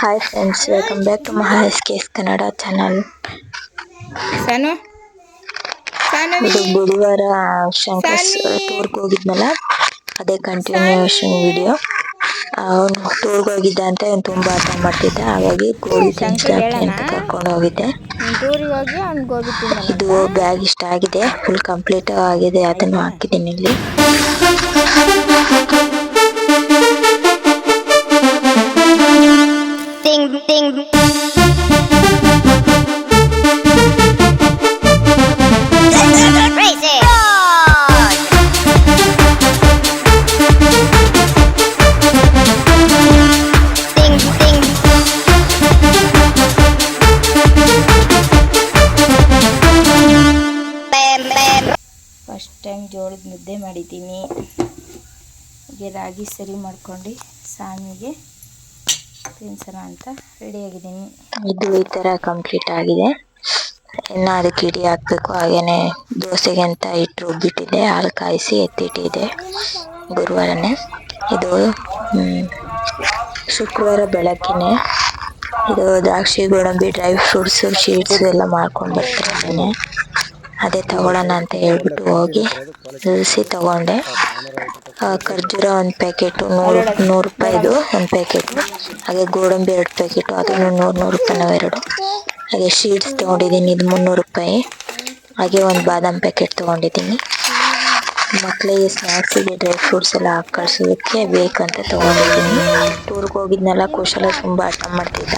Hi friends welcome back to ಮಹಾಸ್ ಕೇಸ್ Kannada channel ಸಾನು ಇದು ಬುಧವಾರ ಶಂಕರ್ ಟೂರ್ಗೆ ಹೋಗಿದ್ನಲ್ಲ? ಅದೇ ಕಂಟಿನ್ಯೂಷನ್ ವಿಡಿಯೋ ಅವನು ಟೂರ್ಗೆ ಹೋಗಿದ್ದ ಅಂತ ಅವ್ನು ತುಂಬಾ ಆಟ ಮಾಡ್ತಿದ್ದ. ಹಾಗಾಗಿ ಗೋಬಿ ತಿನ್ಸ್ಲಾಕೆ ಅಂತ ಕರ್ಕೊಂಡು ಹೋಗಿದ್ದೆ. ಇದು ಬ್ಯಾಗ್ ಇಷ್ಟ ಆಗಿದೆ. ಫುಲ್ ಕಂಪ್ಲೀಟ್ ಆಗಿದೆ. ಅದನ್ನು ಹಾಕಿದ್ದೀನಿ ಇಲ್ಲಿ. ಜೋಳದ ಮುದ್ದೆ ಮಾಡಿದ್ದೀನಿ. ಹೀಗೆ ರಾಗಿ ಸರಿ ಮಾಡ್ಕೊಂಡು ಸಾಮಿಗೆ ತಿನ್ಸೋಣ ಅಂತ ರೆಡಿಯಾಗಿದ್ದೀನಿ ಇದು ಈ ಥರ ಕಂಪ್ಲೀಟ್ ಆಗಿದೆ. ಇನ್ನು ಅದಕ್ಕೆ ಇಡಿ ಹಾಕಬೇಕು. ಹಾಗೇ ದೋಸೆಗೆ ಅಂತ ಹಿಟ್ಟು ರುಬ್ಬಿಟ್ಟಿದ್ದೆ ಹಾಲು ಕಾಯಿಸಿ ಎತ್ತಿಟ್ಟಿದೆ ಗುರುವಾರನೇ. ಇದು ಶುಕ್ರವಾರ ಬೆಳಕಿನೇ ಇದು ದ್ರಾಕ್ಷಿ, ಗೋಡಂಬಿ, ಡ್ರೈ ಫ್ರೂಟ್ಸು, ಶೀಟ್ಸು ಎಲ್ಲ ಮಾಡ್ಕೊಂಡು ಬರ್ತಿರ್ತೀನಿ ಅದೇ ತಗೊಳ್ಳೋಣ ಅಂತ ಹೇಳ್ಬಿಟ್ಟು ಹೋಗಿ ನಿಲ್ಲಿಸಿ ತಗೊಂಡೆ. ಖರ್ಜೂರ ಒಂದು ಪ್ಯಾಕೆಟು, ನೂರು ನೂರು ರೂಪಾಯಿದು ಒಂದು ಪ್ಯಾಕೆಟು. ಹಾಗೆ ಗೋಡಂಬಿ ಎರಡು ಪ್ಯಾಕೆಟು, ಅದನ್ನು ನೂರು ನೂರು ರೂಪಾಯಿ ನಾವೆರಡು ಹಾಗೆ ಶೀಟ್ಸ್ ತೊಗೊಂಡಿದ್ದೀನಿ, ಇದು ಮುನ್ನೂರು ರೂಪಾಯಿ. ಹಾಗೆ ಒಂದು ಬಾದಾಮ್ ಪ್ಯಾಕೆಟ್ ತೊಗೊಂಡಿದ್ದೀನಿ. ಮಕ್ಕಳಿಗೆ ಸ್ನ್ಯಾಕ್ಸಿಗೆ ಡ್ರೈ ಫ್ರೂಟ್ಸ್ ಎಲ್ಲ ಹಾಕಿ ಕಳ್ಸೋದಕ್ಕೆ ಬೇಕಂತ ತೊಗೊಂಡಿದ್ದೀನಿ. ಟೂರ್ಗೆ ಹೋಗಿದ್ನಲ್ಲ, ಕುಶಲ ತುಂಬ ಆಟ ಮಾಡ್ತಿದ್ದ.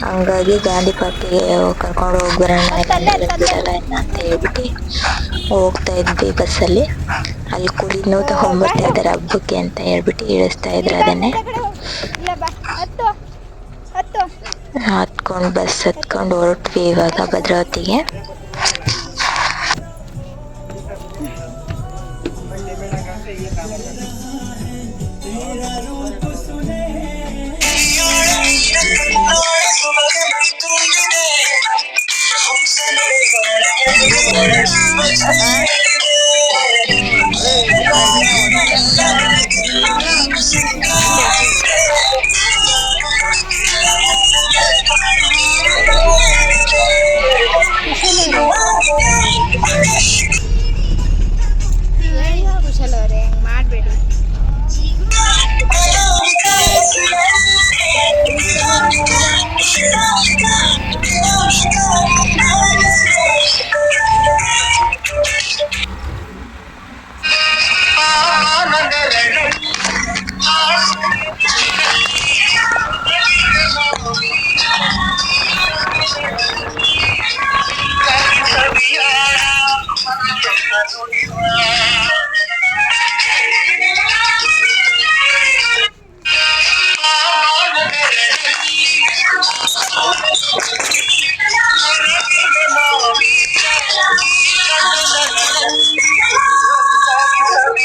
ಹಂಗಾಗಿ ಗಾಂಧಿ ಪಾರ್ಕಿಗೆ ಕರ್ಕೊಂಡು ಹೋಗಿ ಬರೋಣ ಇಲ್ಲಾಂದ್ರೆ ಬಿಡಲ್ಲ ಇನ್ನ ಅಂತ ಹೇಳ್ಬಿಟ್ಟು ಹೋಗ್ತಾ ಇದ್ವಿ ಬಸ್ಸಲ್ಲಿ ಅಲ್ಲಿ. ಕುರಿನೂ ತಗೊಂಡ್ಬರ್ತಾ ಇದ್ದಾರೆ ಹಬ್ಬಕ್ಕೆ ಅಂತ ಹೇಳ್ಬಿಟ್ಟು ಇಳಿಸ್ತಾ ಇದ್ರು ಅದನ್ನೇ. ಹತ್ಕೊಂಡು ಬಸ್ ಹತ್ಕೊಂಡು ಹೊರಟ್ವಿ ಇವಾಗ ಭದ್ರಾವತಿಗೆ. Yeah.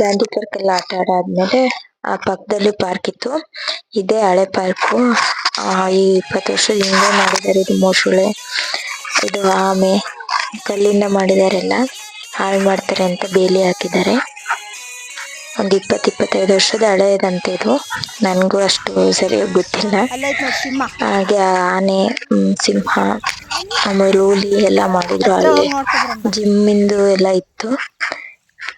ಗಾಂಧಿ ಪಾರ್ಕ್ ಅಲ್ಲಿ ಆಟ ಆಡಾದ್ಮೇಲೆ ಆ ಪಕ್ಕದಲ್ಲಿ ಪಾರ್ಕ್ ಇತ್ತು. ಇದೆ ಹಳೆ ಪಾರ್ಕು ಈ ಇಪ್ಪತ್ತು ವರ್ಷದ ಹಿಂದೆ ಮಾಡಿದ್ದಾರೆ ಇದು ಮೊಸಳೆ ಇದು ಆಮೆ ಕಲ್ಲಿಂದ ಮಾಡಿದಾರೆಲ್ಲ. ಹಾಳು ಮಾಡ್ತಾರೆ ಅಂತ ಬೇಲಿ ಹಾಕಿದ್ದಾರೆ. ಒಂದು ಇಪ್ಪತ್ತು ಇಪ್ಪತ್ತೈದು ವರ್ಷದ ಹಳೆಯದಂತೆ ಇದು. ನನಗೂ ಅಷ್ಟು ಸರಿಯಾಗಿ ಗೊತ್ತಿಲ್ಲ. ಹಾಗೆ ಆನೆ ಸಿಂಹ ಆಮೇಲೆ ಹುಲಿ ಎಲ್ಲ ಮಾಡಿದ್ರು ಅಲ್ಲಿ. ಜಿಮ್ಮಿಂದು ಎಲ್ಲ ಇತ್ತು.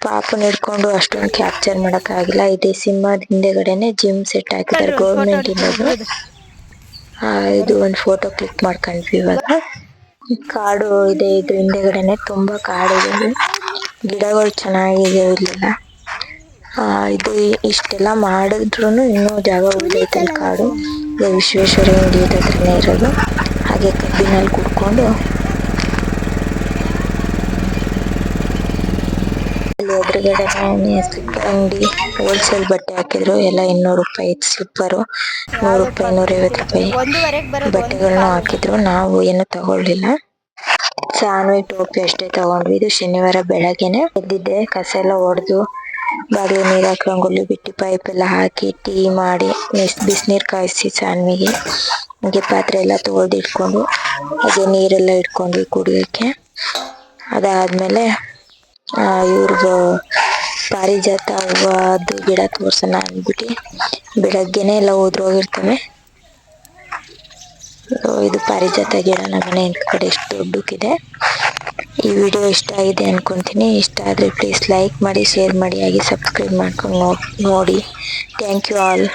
ಪಾಪನ ಹಿಡ್ಕೊಂಡು ಅಷ್ಟೊಂದು ಕ್ಯಾಪ್ಚರ್ ಮಾಡಕ್ ಆಗಿಲ್ಲ. ಇದೆ ಸಿಂಹದ ಹಿಂದೆಗಡೆನೆ ಜಿಮ್ ಸೆಟ್ ಹಾಕಿದ್ದಾರೆ ಗೌರ್ಮೆಂಟ್ ಇಂದದು ಆ, ಇದು. ಒಂದು ಫೋಟೋ ಕ್ಲಿಕ್ ಮಾಡ್ಕೊಂಡ್ವಿ ಇವಾಗ. ಕಾಡು ಇದೆ ಇದ್ರ ಹಿಂದೆಗಡೆನೆ ತುಂಬಾ ಕಾಡಿದೆ ಇದೆ. ಗಿಡಗಳು ಚೆನ್ನಾಗಿದೆ ಇಲ್ಲೆಲ್ಲ. ಆ, ಇದು ಇಷ್ಟೆಲ್ಲ ಮಾಡಿದ್ರು ಇನ್ನೂ ಜಾಗ ಉಳಿದೈತೆ ಅಲ್ಲಿ ಕಾಡು. ಇದು ವಿಶ್ವೇಶ್ವರಯ್ಯ ನದಿ ಹತ್ರನೇ ಇರೋದು. ಹಾಗೆ ಕಬ್ಬಿನಲ್ಲಿ ಕುಡ್ಕೊಂಡು ಅಲ್ಲಿ ಎದುರುಗಡೆ ಸ್ಲಿಪ್ಪರ್ ಅಂಗಡಿ ಹೋಲ್ಸೇಲ್ ಬಟ್ಟೆ ಹಾಕಿದ್ರು. ಎಲ್ಲ ಇನ್ನೂರು ರೂಪಾಯಿ ಸ್ಲಿಪ್ಪರು ನೂರು ರೂಪಾಯಿ ನೂರೈವತ್ತು ರೂಪಾಯಿ ಬಟ್ಟೆಗಳನ್ನ ಹಾಕಿದ್ರು. ನಾವು ಏನು ತಗೊಳ್ಳಿಲ್ಲ. ಸಾನ್ವಿ ಟೋಪಿ ಅಷ್ಟೇ ತಗೊಂಡ್ವಿ. ಇದು ಶನಿವಾರ ಬೆಳಗ್ಗೆನೆ ಎದ್ದಿದ್ದೆ. ಕಸ ಎಲ್ಲ ಹೊಡೆದು ಬಾಡಿಗೆ ನೀರು ಹಾಕಿ ರಂಗೋಲಿ ಬಿಟ್ಟು ಪೈಪ್ ಎಲ್ಲ ಹಾಕಿ ಟೀ ಮಾಡಿ ಬಿಸಿನೀರು ಕಾಯಿಸಿ ಸಾನ್ವಿಗೆ. ಹಂಗೆ ಪಾತ್ರೆ ಎಲ್ಲ ತೊಳೆದು ಇಟ್ಕೊಂಡು ಹಾಗೆ ನೀರೆಲ್ಲ ಇಟ್ಕೊಂಡ್ವಿ ಕುಡಿಯೋಕ್ಕೆ. ಅದಾದ್ಮೇಲೆ ಇವ್ರದ್ದು ಪಾರಿಜಾತ ಹೂವದ್ದು ಗಿಡ ತೋರ್ಸೋಣ ಅಂದ್ಬಿಟ್ಟು ಬೆಳಗ್ಗೆನೆ ಎಲ್ಲ ಹೋಗಿರ್ತವೆ ಸೊ, ಇದು ಪಾರಿಜಾತ ಗಿಡ ನಮ್ಮನೆ ಕಡೆ ಎಷ್ಟು ದೊಡ್ಡಕ್ಕಿದೆ. ಈ ವಿಡಿಯೋ ಇಷ್ಟ ಆಗಿದೆ ಅನ್ಕೊಂತೀನಿ. ಇಷ್ಟ ಆದರೆ ಪ್ಲೀಸ್ ಲೈಕ್ ಮಾಡಿ ಶೇರ್ ಮಾಡಿ ಹಾಗೆ ಸಬ್ಸ್ಕ್ರೈಬ್ ಮಾಡ್ಕೊಂಡು ನೋಡಿ. Thank you all